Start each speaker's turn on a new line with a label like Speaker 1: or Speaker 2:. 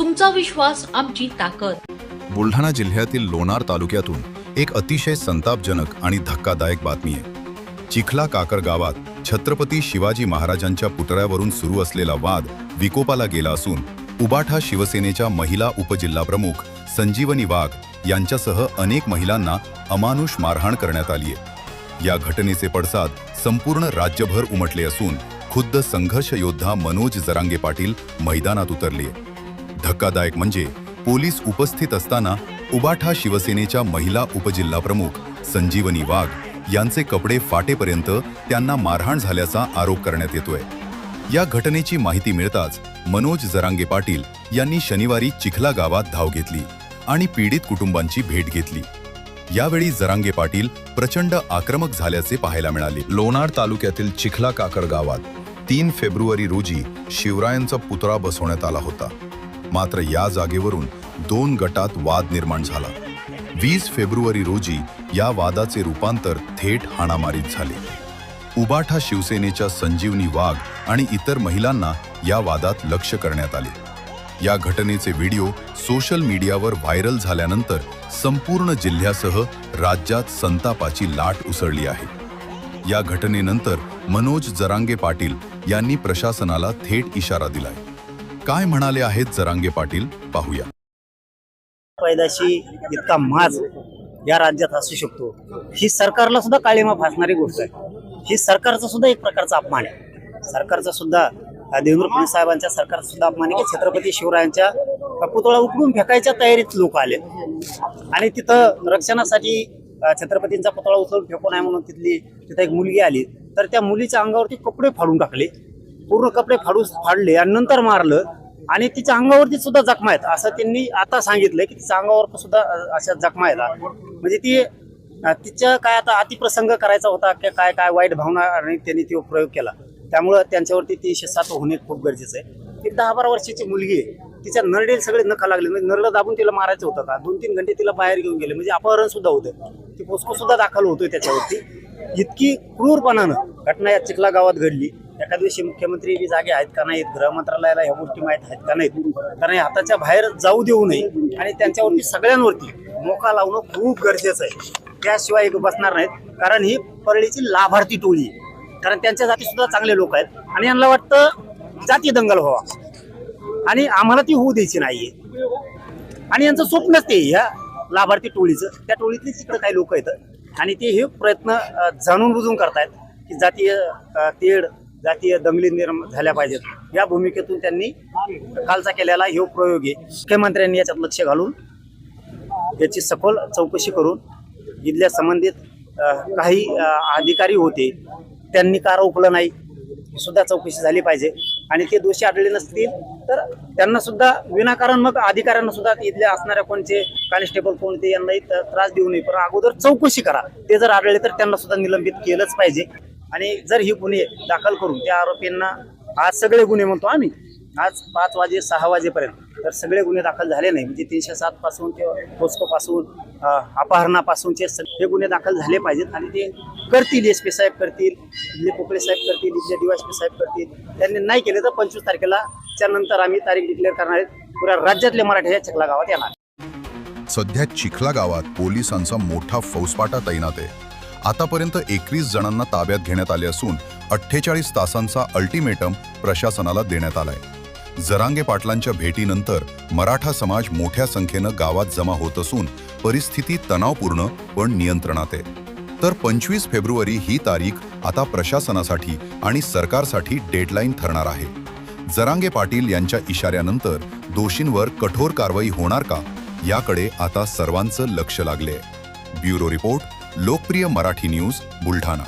Speaker 1: तुमचा विश्वास आमची ताकद.
Speaker 2: बुलढाणा जिल्ह्यातील लोणार तालुक्यातून एक अतिशय संतापजनक आणि धक्कादायक बातमी आहे. चिखला काकर गावात छत्रपती शिवाजी महाराजांच्या पुतळ्यावरून सुरू असलेला वाद विकोपाला गेला असून उबाठा शिवसेनेच्या महिला उपजिल्हाप्रमुख संजीवनी वाघ यांच्यासह अनेक महिलांना अमानुष मारहाण करण्यात आली आहे. या घटनेचे पडसाद संपूर्ण राज्यभर उमटले असून खुद्द संघर्ष योद्धा मनोज जरांगे पाटील मैदानात उतरले धक्कादायक म्हणजे पोलीस उपस्थित असताना उबाठा शिवसेनेच्या महिला उपजिल्हाप्रमुख संजीवनी वाघ यांचे कपडे फाटेपर्यंत त्यांना मारहाण झाल्याचा आरोप करण्यात येतोय. या घटनेची माहिती मिळताच मनोज जरांगे पाटील यांनी शनिवारी चिखला गावात धाव घेतली आणि पीडित कुटुंबांची भेट घेतली. यावेळी जरांगे पाटील प्रचंड आक्रमक झाल्याचे पाहायला मिळाले. लोणार तालुक्यातील चिखला काकर गावात तीन फेब्रुवारी रोजी शिवरायांचा पुतळा बसवण्यात आला होता. मात्र या जागेवरून दोन गटात वाद निर्माण झाला. वीस फेब्रुवारी रोजी या वादाचे रूपांतर थेट हाणामारीत झाले. उबाठा शिवसेनेच्या संजीवनी वाघ आणि इतर महिलांना या वादात लक्ष करण्यात आले. या घटनेचे व्हिडिओ सोशल मीडियावर व्हायरल झाल्यानंतर संपूर्ण जिल्ह्यासह राज्यात संतापाची लाट उसळली आहे. या घटनेनंतर मनोज जरांगे पाटील यांनी प्रशासनाला थेट इशारा दिलाय. काय म्हणाले आहेत जरांगे पाटील? पाहूया.
Speaker 3: पैदाशी इतका माज या राज्यात असू शकतो. ही सरकारला सुद्धा काळीमा फासणारी गोष्ट आहे. ही सरकारचा सुद्धा एक प्रकारचा अपमान आहे. सरकारचा सुद्धा देवेंद्र फडणवीस साहेबांच्या सरकारचा सुद्धा अपमान आहे की छत्रपती शिवरायांच्या पुतळा उकडून फेकायच्या तयारीत लोक आले. आणि तिथं रक्षणासाठी छत्रपतींचा पुतळा उचलून फेकून आहे म्हणून तिथली तिथं एक मुलगी आली. तर त्या मुलीच्या अंगावरती कपडे फाडून टाकले. पूर्ण कपडे फाडून फाडले आणि नंतर मारलं. आणि तिच्या अंगावरती सुद्धा जखमा आहेत. असं त्यांनी आता सांगितलंय की तिच्या अंगावर सुद्धा अशा जखमा आहेत. म्हणजे ती तिच्या काय आता अतिप्रसंग करायचा होता की काय काय वाईट भावना आणि त्यांनी तो प्रयोग केला. त्यामुळं त्यांच्यावरती ती सात होणे खूप गरजेचं आहे. ती दहा बारा वर्षाची मुलगी आहे. तिच्या नरडेल सगळे नखा लागले. म्हणजे नरडं दाबून तिला मारायचं होतं का दोन तीन घंटे तिला बाहेर घेऊन गेले. म्हणजे अपहरण सुद्धा होतं. ती पोस्को सुद्धा दाखल होतोय त्याच्यावरती. इतकी क्रूरपणानं घटना या चिखला गावात घडली. एका दिवशी मुख्यमंत्री बी जागे आहेत का नाहीत? गृहमंत्रालयाला ह्या गोष्टी माहीत आहेत का नाहीत? कारण हाताच्या बाहेर जाऊ देऊ नये आणि त्यांच्यावरती सगळ्यांवरती मोका लावणं खूप गरजेचं आहे. त्याशिवाय एक बसणार नाहीत. कारण ही परळीची लाभार्थी टोळी आहे. कारण त्यांच्या जाती सुद्धा चांगले लोक आहेत. आणि यांना वाटतं जाती दंगल व्हावा. आणि आम्हाला ती होऊ द्यायची नाहीये. आणि यांचं स्वप्नच ते ह्या लाभार्थी टोळीचं. त्या टोळीतले तिकडं काही लोक आहेत. आणि ते हे प्रयत्न जाणून बुजून करतायत की जातीय तेढ जातीय दंगली निर्माण झाल्या पाहिजेत. या भूमिकेतून त्यांनी कालचा केलेला हे प्रयोग आहे. मुख्यमंत्र्यांनी याच्यात लक्ष घालून याची सखोल चौकशी करून इथल्या संबंधित काही अधिकारी होते त्यांनी का रोखलं नाही सुद्धा चौकशी झाली पाहिजे. आणि ते दोषी आढळले नसतील तर त्यांना सुद्धा विनाकारण मग अधिकाऱ्यांना सुद्धा इथल्या असणाऱ्या कोणते कॉन्स्टेबल कोणते यांनाही त्रास देऊ नये. पण अगोदर चौकशी करा. ते जर आढळले तर त्यांना सुद्धा निलंबित केलंच पाहिजे. आणि जर ही गुन्हे दाखल करून त्या आरोपींना आज सगळे गुन्हे म्हणतो आम्ही आज पाच वाजे सहा वाजेपर्यंत तर सगळे गुन्हे दाखल झाले नाही. म्हणजे तीनशे सात पासून ते पोस्को पासून अपहरणापासूनचे सग- हे गुन्हे दाखल झाले पाहिजेत आणि ते करतील. एस पी साहेब करतील इथले पोकळे साहेब करतील इथले डीवायसपी साहेब करतील. त्यांनी नाही केले तर पंचवीस तारखेला त्यानंतर आम्ही तारीख डिक्लेअर करणार आहेत पुऱ्या राज्यातले मराठी या चिखला गावात येणार.
Speaker 2: सध्या चिखला गावात पोलिसांचा मोठा फौजपाटा तैनात आहे. आतापर्यंत एकवीस जणांना ताब्यात घेण्यात आले असून अठ्ठेचाळीस तासांचा अल्टिमेटम प्रशासनाला देण्यात आलाय. जरांगे पाटलांच्या भेटीनंतर मराठा समाज मोठ्या संख्येनं गावात जमा होत असून परिस्थिती तणावपूर्ण पण नियंत्रणात आहे. तर पंचवीस फेब्रुवारी ही तारीख आता प्रशासनासाठी आणि सरकारसाठी डेडलाईन ठरणार आहे. जरांगे पाटील यांच्या इशाऱ्यानंतर दोषींवर कठोर कारवाई होणार का? याकडे आता सर्वांचं लक्ष लागले ब्युरो रिपोर्ट लोकप्रिय मराठी न्यूज बुलढाणा.